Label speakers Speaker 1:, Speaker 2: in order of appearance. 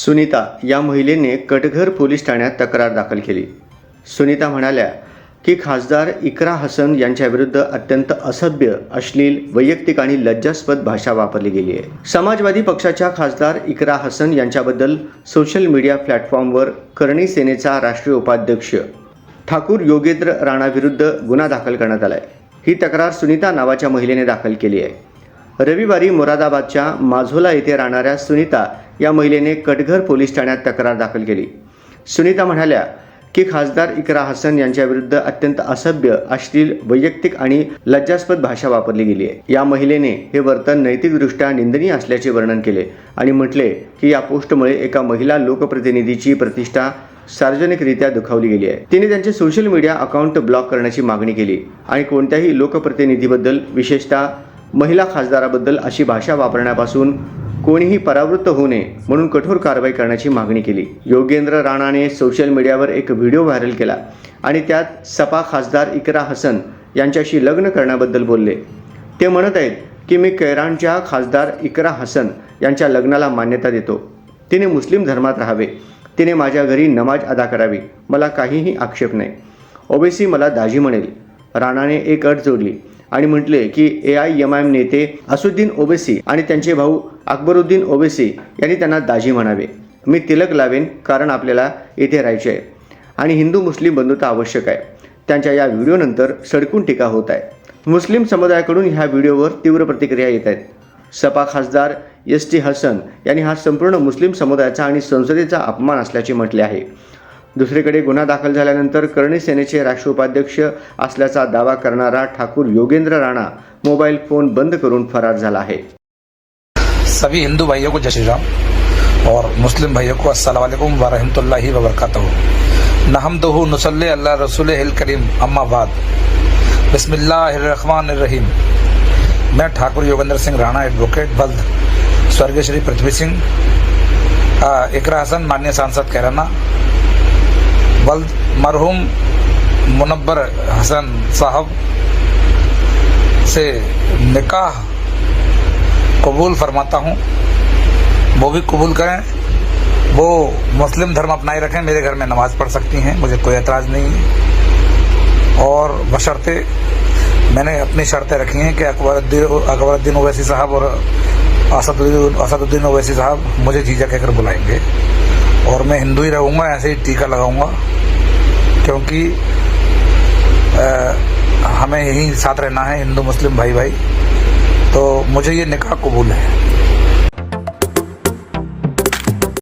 Speaker 1: सुनीता या महिलेने कटघर पोलीस ठाण्यात तक्रार दाखल केली. सुनीता म्हणाल्या की खासदार इकरा हसन यांच्याविरुद्ध अत्यंत असभ्य अश्लील वैयक्तिक आणि लज्जास्पद भाषा वापरली गेली आहे. समाजवादी पक्षाच्या खासदार इकरा हसन यांच्याबद्दल सोशल मीडिया प्लॅटफॉर्मवर करणी सेनेचा राष्ट्रीय उपाध्यक्ष ठाकूर योगेंद्र राणाविरुद्ध गुन्हा दाखल करण्यात आला आहे ही तक्रार सुनीता नावाच्या महिलेने दाखल केली आहे. रविवारी मोरादाबादच्या माझोला येथे राहणाऱ्या सुनीता या महिलेने कटघर पोलीस ठाण्यात तक्रार दाखल केली. सुनीता म्हणाल्या की खासदार इकरा हसन यांच्याविरुद्ध अत्यंत असभ्य अश्लील वैयक्तिक आणि लज्जास्पद भाषा वापरली गेली आहे. या महिलेने हे वर्तन नैतिकदृष्ट्या निंदनीय असल्याचे वर्णन केले आणि म्हटले की या पोस्टमुळे एका महिला लोकप्रतिनिधीची प्रतिष्ठा सार्वजनिकरित्या दुखावली गेली आहे. तिने त्यांचे सोशल मीडिया अकाउंट ब्लॉक करण्याची मागणी केली आणि कोणत्याही लोकप्रतिनिधीबद्दल विशेषतः महिला खासदाराबद्दल अशी भाषा वापरण्यापासून कोणीही परावृत्त होऊ नये म्हणून कठोर कारवाई करण्याची मागणी केली. योगेंद्र राणाने सोशल मीडियावर एक व्हिडिओ व्हायरल केला आणि त्यात सपा खासदार इकरा हसन यांच्याशी लग्न करण्याबद्दल बोलले. ते म्हणत आहेत की मी कैरानच्या खासदार इकरा हसन यांच्या लग्नाला मान्यता देतो. तिने मुस्लिम धर्मात राहावे. तिने माझ्या घरी नमाज अदा करावी. मला काहीही आक्षेप नाही. ओबीसी मला दाजी म्हणेल. राणाने एक अट जोडली. आणि म्हटले की A I M I M नेते असुद्दीन ओबेसी आणि त्यांचे भाऊ अकबरुद्दीन ओबेसी यांनी त्यांना दाजी म्हणावे. मी तिलक लावेन कारण आपल्याला येथे राहायचे आहे आणि हिंदू मुस्लिम बंधुता आवश्यक आहे. त्यांच्या या व्हिडिओनंतर सडकून टीका होत आहे. मुस्लिम समुदायाकडून ह्या व्हिडिओवर तीव्र प्रतिक्रिया येत आहेत. सपा खासदार एस टी हसन यांनी हा संपूर्ण मुस्लिम समुदायाचा आणि संसदेचा अपमान असल्याचे म्हटले आहे. दुसरीकडे गुन्हा दाखल झाल्यानंतर करणी सेनेचे राष्ट्रीय उपाध्यक्ष असल्याचा दावा करणारा ठाकूर योगेंद्र राणा मोबाईल फोन बंद करून फरार झाला आहे.
Speaker 2: सभी हिंदू भाइयों को जय श्री राम और मुस्लिम भाइयों को अस्सलाम वालेकुम व रहमतुल्लाहि व बरकातहू नहमदहु नुसल्ली अल्लाह रसूल हिल करीम अम्मा बाद। रहीम मैं ठाकुर योगेंद्र सिंह राणा एडवोकेट बल्द स्वर्गीय श्री पृथ्वी सिंह इकरा हसन मान्य सांसद कैराना बल्द मरहूम मुनबर हसन साहब से निकाह कबूल फरमाता हूँ। वो भी कबूल करें। वो मुस्लिम धर्म अपनाए रखें। मेरे घर में नमाज़ पढ़ सकती हैं। मुझे कोई एतराज़ नहीं है। और बशर्ते मैंने अपनी शर्तें रखी हैं कि अकबरुद्दीन अकबरुद्दीन ओवैसी साहब और असदुद्दीन असदुद्दीन ओवैसी साहब मुझे जीजा कहकर बुलाएँगे। और मैं हिंदू ही रहूँगा ऐसे ही टीका लगाऊँगा क्योंकि आ, हमें यहीं साथ रहना है हिंदू मुस्लिम भाई भाई तो मुझे ये निकाह कबूल है।